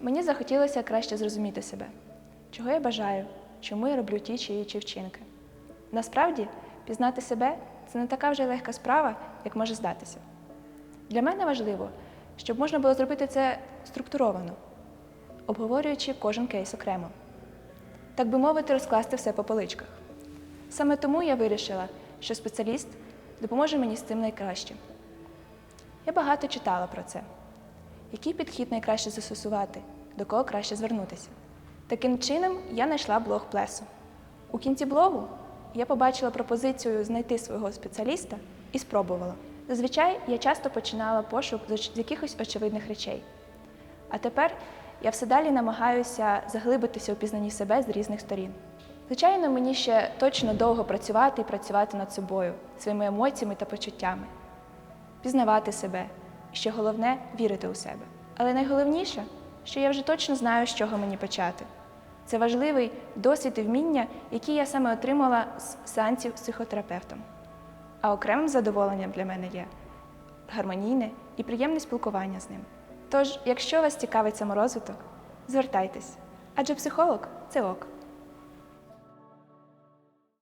Мені захотілося краще зрозуміти себе, чого я бажаю, чому я роблю ті чи інші вчинки. Насправді, пізнати себе це не така вже легка справа, як може здатися. Для мене важливо, щоб можна було зробити це структуровано, обговорюючи кожен кейс окремо. Так би мовити, розкласти все по поличках. Саме тому я вирішила, що спеціаліст допоможе мені з цим найкраще. Я багато читала про це. Який підхід найкраще застосувати, до кого краще звернутися. Таким чином я знайшла блог Плесу. У кінці блогу я побачила пропозицію знайти свого спеціаліста і спробувала. Зазвичай я часто починала пошук з якихось очевидних речей. А тепер я все далі намагаюся заглибитися у пізнанні себе з різних сторін. Звичайно, мені ще точно довго працювати і працювати над собою, своїми емоціями та почуттями, пізнавати себе, і що головне вірити у себе. Але найголовніше, що я вже точно знаю, з чого мені почати. Це важливий досвід і вміння, які я саме отримала з сеансів з психотерапевтом. А окремим задоволенням для мене є гармонійне і приємне спілкування з ним. Тож, якщо вас цікавить саморозвиток, звертайтесь, адже психолог це ок.